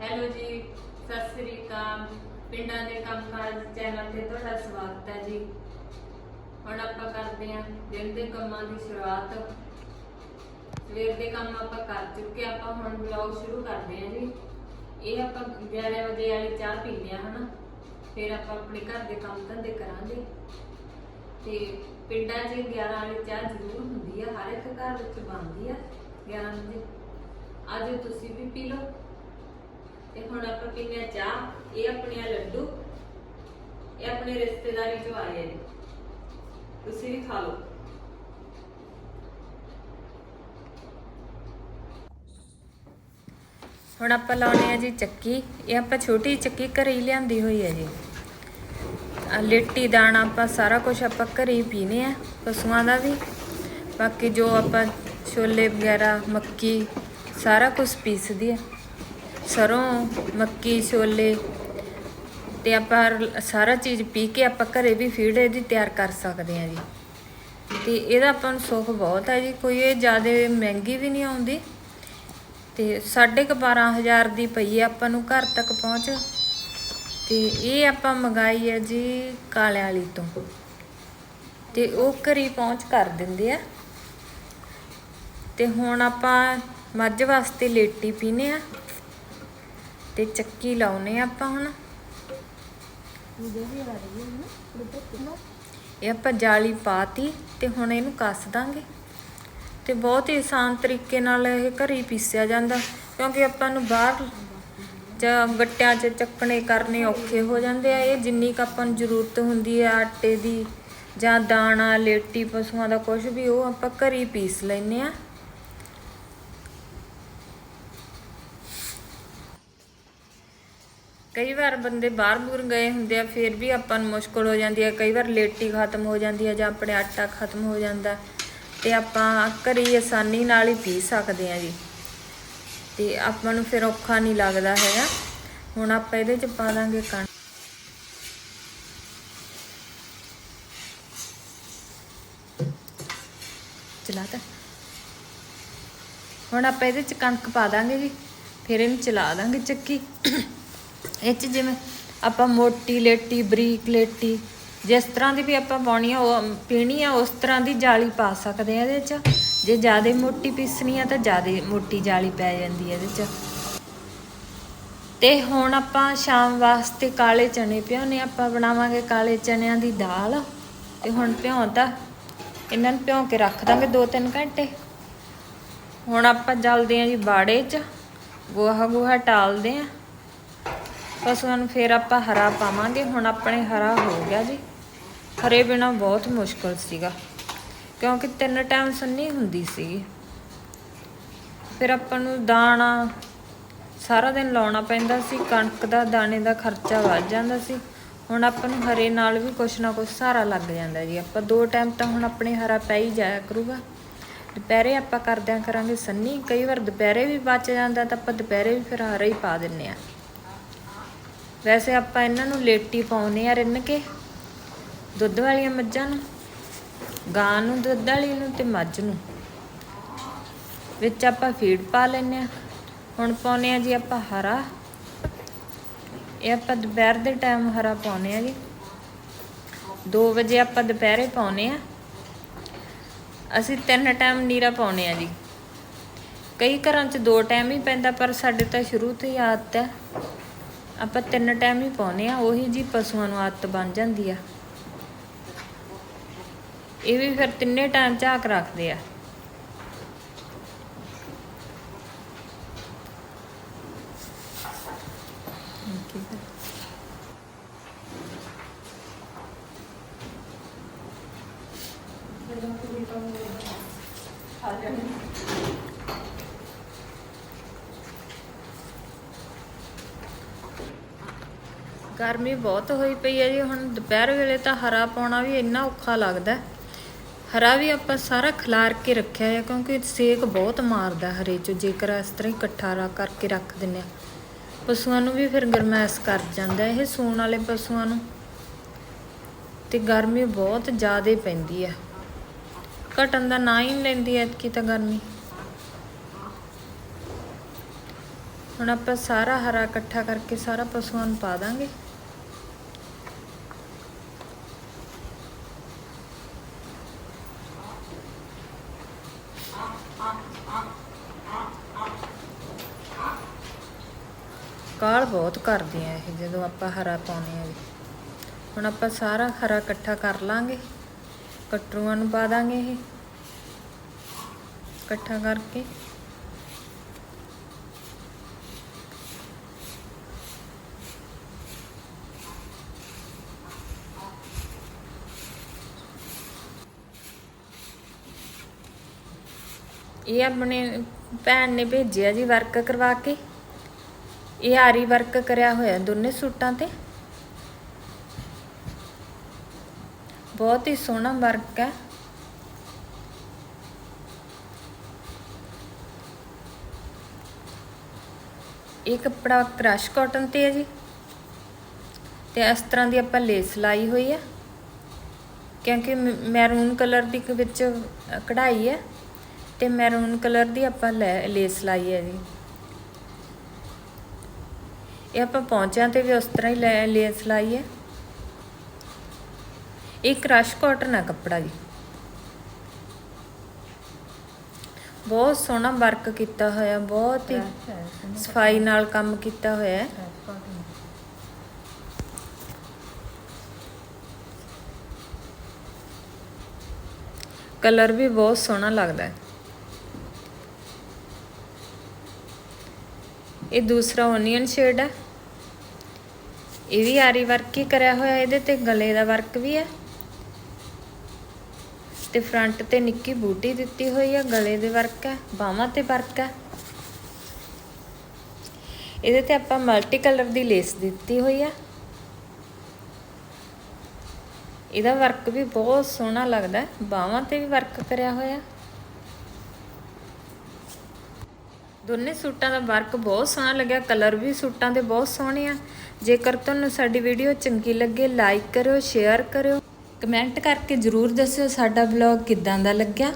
Hello ਜੀ, ਸਤਿ ਸ੍ਰੀ ਅਕਾਲ। ਪਿੰਡਾਂ ਦੇ ਕੰਮਕਾਜ ਚੈਨਲ ਤੇ ਤੁਹਾਡਾ ਸਵਾਗਤ ਹੈ ਜੀ। ਹੁਣ ਆਪਾਂ ਕਰਦੇ ਹਾਂ ਦਿਨ ਦੇ ਕੰਮਾਂ ਦੀ ਸ਼ੁਰੂਆਤ। ਸਵੇਰ ਦੇ ਕੰਮ ਆਪਾਂ ਕਰ ਚੁੱਕੇ ਆਪਾਂ ਹੁਣ ਵਲੌਗ ਸ਼ੁਰੂ ਕਰਦੇ ਹਾਂ ਜੀ। ਇਹ ਆਪਾਂ 11 ਵਜੇ ਵਾਲੀ ਚਾਹ ਪੀਂਦੇ ਹਾਂ, ਹਨਾ? ਫਿਰ ਆਪਾਂ ਆਪਣੇ ਘਰ ਦੇ ਕੰਮ ਧੰਦੇ ਕਰਾਂਗੇ। ਤੇ ਪਿੰਡਾਂ 'ਚ 11 ਵਾਲੀ ਚਾਹ ਜ਼ਰੂਰ ਹੁੰਦੀ ਆ, ਹਰ ਇੱਕ ਘਰ ਵਿੱਚ ਬਣਦੀ ਆ 11 ਵਜੇ। ਅੱਜ ਤੁਸੀਂ ਵੀ ਪੀ ਲਓ। ਤੇ ਹੁਣ ਆਪਾਂ ਪੀਨੇ ਚਾਹ, ਇਹ ਆਪਣੇ ਆ ਲੱਡੂ, ਇਹ ਆਪਣੇ ਰਿਸ਼ਤੇਦਾਰੀ ਚੋਂ ਆਏ ਆ ਜੀ ਤੁਸੀਂ ਵੀ ਖਾ ਲਓ। ਹੁਣ ਆਪਾਂ ਲਾਉਣੇ ਆ ਜੀ ਚੱਕੀ। ਇਹ ਆਪਾਂ ਛੋਟੀ ਚੱਕੀ ਘਰੇ ਹੀ ਲਿਆਂਦੀ ਹੋਈ ਹੈ ਜੀ। ਆ ਲਿੱਟੀ, ਦਾਣਾ ਆਪਾਂ ਸਾਰਾ ਕੁਝ ਆਪਾਂ ਘਰੇ ਹੀ ਪੀਨੇ ਆ, ਪਸ਼ੂਆਂ ਦਾ ਵੀ। ਬਾਕੀ ਜੋ ਆਪਾਂ ਛੋਲੇ ਵਗੈਰਾ, ਮੱਕੀ, ਸਾਰਾ ਕੁਝ ਪੀਸਦੀ ਆ। ਸਰੋਂ, ਮੱਕੀ, ਛੋਲੇ ਤੇ ਆਪਾਂ ਸਾਰਾ ਚੀਜ਼ ਪੀ ਕੇ ਆਪਾਂ ਘਰੇ ਵੀ ਫੀਡ ਇਹਦੀ ਤਿਆਰ ਕਰ ਸਕਦੇ ਆ ਜੀ। ਤੇ ਇਹਦਾ ਆਪਾਂ ਨੂੰ ਸੁੱਖ ਬਹੁਤ ਹੈ ਜੀ, ਕੋਈ ਇਹ ਜ਼ਿਆਦਾ ਮਹਿੰਗੀ ਵੀ ਨਹੀਂ ਆਉਂਦੀ। ਤੇ ਸਾਢੇ ਕੁ 12000 ਦੀ ਪਈ ਹੈ ਆਪਾਂ ਨੂੰ ਘਰ ਤੱਕ ਪਹੁੰਚ। ਤੇ ਇਹ ਆਪਾਂ ਮੰਗਾਈ ਹੈ ਜੀ ਕਾਲੇ ਵਾਲੀ ਤੋਂ। ਤੇ ਉਹ ਘਰੀ ਪਹੁੰਚ ਕਰ ਦਿੰਦੇ ਆ। ਤੇ ਹੁਣ ਆਪਾਂ ਮੱਝ ਵਾਸਤੇ ਲੇਟੀ ਪੀਨੇ ਆ। ਤੇ ਚੱਕੀ ਲਾਉਨੇ ਆ ਆਪਾਂ ਹੁਣ। ਇਹ ਆਪਾਂ ਜਾਲੀ ਪਾਤੀ ਤੇ ਹੁਣ ਇਹਨੂੰ ਕੱਸ ਦਾਂਗੇ। ਤੇ ਬਹੁਤ ਹੀ ਆਸਾਨ ਤਰੀਕੇ ਨਾਲ ਇਹ ਘਰੀ ਪੀਸਿਆ ਜਾਂਦਾ, ਕਿਉਂਕਿ ਆਪਾਂ ਨੂੰ ਬਾਹਰ ਜਾਂ ਗੱਟਿਆਂ 'ਚ ਚੱਕਣੇ ਕਰਨੇ ਔਖੇ ਹੋ ਜਾਂਦੇ ਆ। ਇਹ ਜਿੰਨੀ ਕੁ ਆਪਾਂ ਨੂੰ ਜ਼ਰੂਰਤ ਹੁੰਦੀ ਹੈ ਆਟੇ ਦੀ ਜਾਂ ਦਾਣਾ, ਲੇਟੀ, ਪਸ਼ੂਆਂ ਦਾ ਕੁਝ ਵੀ, ਉਹ ਆਪਾਂ ਘਰੀ ਪੀਸ ਲੈਨੇ ਆ। ਕਈ ਵਾਰ ਬੰਦੇ ਬਾਹਰ ਬੂਰ ਗਏ ਹੁੰਦੇ ਆ, ਫਿਰ ਵੀ ਆਪਾਂ ਨੂੰ ਮੁਸ਼ਕਲ ਹੋ ਜਾਂਦੀ ਹੈ ਕਈ ਵਾਰ ਲੇਟੀ ਖਤਮ ਹੋ ਜਾਂਦੀ ਹੈ ਜਾਂ ਆਪਣੇ ਆਟਾ ਖਤਮ ਹੋ ਜਾਂਦਾ। ਤੇ ਆਪਾਂ ਘਰੇ ਆਸਾਨੀ ਨਾਲ ਹੀ ਪੀ ਸਕਦੇ ਆ ਜੀ। ਤੇ ਆਪਾਂ ਨੂੰ ਫਿਰ ਔਖਾ ਨਹੀਂ ਲੱਗਦਾ ਹੈਗਾ। ਹੁਣ ਆਪਾਂ ਇਹਦੇ ਚ ਪਾ ਦਾਂਗੇ ਕਣ ਚਲਾਤਾ। ਹੁਣ ਆਪਾਂ ਇਹਦੇ ਚ ਕਣਕ ਪਾ ਦਾਂਗੇ ਜੀ। ਫਿਰ ਇਹਨੂੰ ਚਲਾ ਦਾਂਗੇ ਚੱਕੀ। ਇਹ ਚ ਜਿਵੇਂ ਆਪਾਂ ਮੋਟੀ ਲੇਟੀ, ਬਰੀਕ ਲੇਟੀ, ਜਿਸ ਤਰ੍ਹਾਂ ਦੀ ਵੀ ਆਪਾਂ ਪਾਉਣੀ ਆ, ਉਹ ਪੀਣੀ ਆ, ਉਸ ਤਰ੍ਹਾਂ ਦੀ ਜਾਲੀ ਪਾ ਸਕਦੇ ਆ ਇਹਦੇ ਚ। ਜੇ ਜ਼ਿਆਦਾ ਮੋਟੀ ਪੀਸਣੀ ਆ ਤਾਂ ਜ਼ਿਆਦਾ ਮੋਟੀ ਜਾਲੀ ਪੈ ਜਾਂਦੀ ਹੈ ਇਹਦੇ ਚ। ਤੇ ਹੁਣ ਆਪਾਂ ਸ਼ਾਮ ਵਾਸਤੇ ਕਾਲੇ ਚਨੇ ਭਿਓਨੇ ਆਪਾਂ ਬਣਾਵਾਂਗੇ ਕਾਲੇ ਚਨਿਆਂ ਦੀ ਦਾਲ। ਤੇ ਹੁਣ ਭਿਉਂਤਾ ਇਹਨਾਂ ਨੂੰ ਭਿਉਂ ਕੇ ਰੱਖ ਦਾਂਗੇ 2-3 ਘੰਟੇ। ਹੁਣ ਆਪਾਂ ਜਲਦੇ ਆਂ ਜੀ ਬਾੜੇ 'ਚ ਗੋਹਾ ਗੋਹਾ ਟਾਲਦੇ ਆਂ। ਪਸ਼ੂਆਂ ਨੂੰ ਫੇਰ ਆਪਾਂ ਹਰਾ ਪਾਵਾਂਗੇ। ਹੁਣ ਆਪਣੇ ਹਰਾ ਹੋ ਗਿਆ ਜੀ। ਹਰੇ ਬਿਨਾ ਬਹੁਤ ਮੁਸ਼ਕਲ ਸੀਗਾ। ਕਿਉਂਕਿ ਤਿੰਨ ਟਾਈਮ ਸੰਨੀ ਹੁੰਦੀ ਸੀਗੀ। ਫਿਰ ਆਪਾਂ ਨੂੰ ਦਾਣਾ ਸਾਰਾ ਦਿਨ ਲਾਉਣਾ ਪੈਂਦਾ ਸੀ। ਕਣਕ ਦਾ, ਦਾਣੇ ਦਾ ਖਰਚਾ ਵੱਧ ਜਾਂਦਾ ਸੀ। ਹੁਣ ਆਪਾਂ ਨੂੰ ਹਰੇ ਨਾਲ ਵੀ ਕੁਛ ਨਾ ਕੁਛ ਸਹਾਰਾ ਲੱਗ ਜਾਂਦਾ ਜੀ। ਆਪਾਂ ਦੋ ਟਾਈਮ ਤਾਂ ਹੁਣ ਆਪਣੇ ਹਰਾ ਪੈ ਹੀ ਜਾਇਆ ਕਰੂਗਾ। ਦੁਪਹਿਰੇ ਆਪਾਂ ਕਰਦਿਆਂ ਕਰਾਂਗੇ ਸੰਨੀ। ਕਈ ਵਾਰ ਦੁਪਹਿਰੇ ਵੀ ਬਚ ਜਾਂਦਾ ਤਾਂ ਆਪਾਂ ਦੁਪਹਿਰੇ ਵੀ ਫਿਰ ਹਰਾ ਹੀ ਪਾ ਦਿੰਨੇ ਆ। ਵੈਸੇ ਆਪਾਂ ਇਹਨਾਂ ਨੂੰ ਲੇਟੀ ਪਾਉਨੇ ਆ ਰਿੰਨ ਕੇ, ਦੁੱਧ ਵਾਲੀਆਂ ਮੱਝਾਂ ਨੂੰ, ਗਾਂ ਨੂੰ, ਦੁੱਧ ਵਾਲੀ ਨੂੰ ਤੇ ਮੱਝ ਨੂੰ। ਵਿੱਚ ਆਪਾਂ ਫੀਡ ਪਾ ਲੈਨੇ ਆ ਹੁਣ ਪਾਉਨੇ ਆ ਜੀ ਆਪਾਂ ਹਰਾ। ਇਹ ਆਪਾਂ ਦੁਪਹਿਰ ਦੇ ਟਾਈਮ ਹਰਾ ਪਾਉਨੇ ਆ ਜੀ। 2 ਵਜੇ ਆਪਾਂ ਦੁਪਹਿਰੇ ਪਾਉਨੇ ਆ ਅਸੀਂ ਤਿੰਨ ਟਾਈਮ ਨੀਰਾ ਪਾਉਨੇ ਆ ਜੀ। ਕਈ ਘਰਾਂ 'ਚ ਦੋ ਟਾਈਮ ਹੀ ਪੈਂਦਾ, ਪਰ ਸਾਡੇ ਤਾਂ ਸ਼ੁਰੂ ਤੋਂ ਹੀ ਆਦਤ ਹੈ। ਆਪਾਂ ਤਿੰਨ ਟਾਈਮ ਹੀ ਪਾਉਨੇ ਆ ਉਹੀ ਜੀ ਪਸ਼ੂਆਂ ਨੂੰ ਆਦਤ ਬਣ ਜਾਂਦੀ ਆ। ਇਹ ਵੀ ਫਿਰ ਤਿੰਨੇ ਟਾਈਮ ਝਾਕ ਰੱਖਦੇ ਆ। ਗਰਮੀ ਬਹੁਤ ਹੋਈ ਪਈ ਹੈ ਜੀ। ਹੁਣ ਦੁਪਹਿਰ ਵੇਲੇ ਤਾਂ ਹਰਾ ਪਾਉਣਾ ਵੀ ਇੰਨਾ ਔਖਾ ਲੱਗਦਾ ਹਰਾ ਵੀ ਆਪਾਂ ਸਾਰਾ ਖਿਲਾਰ ਕੇ ਰੱਖਿਆ ਹੈ, ਕਿਉਂਕਿ ਸੇਕ ਬਹੁਤ ਮਾਰਦਾ ਹਰੇ ਚ। ਜੇਕਰ ਇਸ ਤਰ੍ਹਾਂ ਹੀ ਇਕੱਠਾ ਕਰਕੇ ਰੱਖ ਦਿੰਨੇ ਆ ਪਸ਼ੂਆਂ ਨੂੰ ਵੀ ਫਿਰ ਗਰਮੈਸ਼ ਕਰ ਜਾਂਦਾ ਇਹ ਸੂਣ ਵਾਲੇ ਪਸ਼ੂਆਂ ਨੂੰ। ਤੇ ਗਰਮੀ ਬਹੁਤ ਜ਼ਿਆਦਾ ਪੈਂਦੀ ਹੈ। ਘਟਣ ਦਾ ਨਾ ਹੀ ਨਹੀਂ ਲੈਂਦੀ ਐਤਕੀ ਤਾਂ ਗਰਮੀ। ਹੁਣ ਆਪਾਂ ਸਾਰਾ ਹਰਾ ਇਕੱਠਾ ਕਰਕੇ ਸਾਰਾ ਪਸ਼ੂਆਂ ਨੂੰ ਪਾ ਦਾਂਗੇ। ਕਾਲ ਬਹੁਤ ਕਰਦੀ ਆ ਇਹ, ਜਦੋਂ ਆਪਾਂ ਹਰਾ ਪਾਉਂਦੇ ਆ ਜੀ। ਹੁਣ ਆਪਾਂ ਸਾਰਾ ਹਰਾ ਇਕੱਠਾ ਕਰ ਲਾਂਗੇ, ਕਟਰੂਆਂ ਨੂੰ ਪਾ ਦਾਂਗੇ ਇਹ, ਇਕੱਠਾ ਕਰਕੇ। ਇਹ ਆਪਣੇ ਭੈਣ ਨੇ ਭੇਜਿਆ ਜੀ ਵਰਕ ਕਰਵਾ ਕੇ। ਇਹ ਆਰੀ ਵਰਕ ਕਰਿਆ ਹੋਇਆ ਦੋਨੇ ਸੂਟਾਂ ਤੇ। ਬਹੁਤ ਹੀ ਸੋਹਣਾ ਵਰਕ ਹੈ। ਇਹ ਕੱਪੜਾ ਕ੍ਰਸ਼ ਕਾਟਨ ਤੇ ਹੈ ਜੀ। ਤੇ ਇਸ ਤਰ੍ਹਾਂ ਦੀ ਆਪਾਂ ਲੇਸ ਲਾਈ ਹੋਈ ਹੈ। ਕਿਉਂਕਿ ਮੈਰੂਨ ਕਲਰ ਦੀ ਵਿੱਚ ਕਢਾਈ ਹੈ। ਤੇ ਮੈਰੂਨ ਕਲਰ ਦੀ ਆਪਾਂ ਲੈ- ਲੇਸ ਲਾਈ ਹੈ ਜੀ। ਇਹ ਆਪਾਂ ਪੌਂਚਿਆਂ ਤੇ ਵੀ ਉਸ ਤਰ੍ਹਾਂ ਹੀ ਲੈ- ਲੇਸ ਲਾਈ ਹੈ। ਇਹ ਕ੍ਰਸ਼ ਕਾਟਨ ਹੈ ਕੱਪੜਾ ਜੀ। ਬਹੁਤ ਸੋਹਣਾ ਵਰਕ ਕੀਤਾ ਹੋਇਆ ਬਹੁਤ ਹੀ ਸਫ਼ਾਈ ਨਾਲ ਕੰਮ ਕੀਤਾ ਹੋਇਆ ਹੈ। ਕਲਰ ਵੀ ਬਹੁਤ ਸੋਹਣਾ ਲੱਗਦਾ ਹੈ। ਇਹ ਦੂਸਰਾ ਓਨੀਅਨ ਸ਼ੇਡ ਹੈ ਇਹ ਵੀ ਆਰੀ ਵਰਕ ਹੀ ਕਰਿਆ ਹੋਇਆ ਇਹਦੇ ਤੇ, ਗਲੇ ਦਾ ਵਰਕ ਵੀ ਹੈ ਤੇ ਫਰੰਟ ਤੇ ਨਿੱਕੀ ਬੂਟੀ ਦਿੱਤੀ ਹੋਈ ਹੈ ਗਲੇ ਦੇ ਵਰਕ ਹੈ ਬਾਹਾਂ ਤੇ ਵਰਕ ਹੈ ਇਹਦੇ ਤੇ ਆਪਾਂ ਮਲਟੀ ਕਲਰ ਦੀ ਲੇਸ ਦਿੱਤੀ ਹੋਈ ਹੈ ਇਹਦਾ ਵਰਕ ਵੀ ਬਹੁਤ ਸੋਹਣਾ ਲੱਗਦਾ ਹੈ ਬਾਹਾਂ ਤੇ ਵੀ ਵਰਕ ਕਰਿਆ ਹੋਇਆ ਹੈ ਦੋਨੇ ਸੂਟਾਂ ਦਾ ਵਰਕ ਬਹੁਤ ਸੋਹਣਾ ਲੱਗਿਆ, ਕਲਰ ਵੀ ਸੂਟਾਂ ਦੇ ਬਹੁਤ ਸੋਹਣੇ ਆ। ਜੇਕਰ ਤੁਹਾਨੂੰ ਸਾਡੀ ਵੀਡੀਓ ਚੰਗੀ ਲੱਗੇ, ਲਾਈਕ ਕਰਿਓ, ਸ਼ੇਅਰ ਕਰਿਓ। ਕਮੈਂਟ ਕਰਕੇ ਜਰੂਰ ਦੱਸਿਓ ਸਾਡਾ ਵਲੌਗ ਕਿੱਦਾਂ ਦਾ ਲੱਗਿਆ।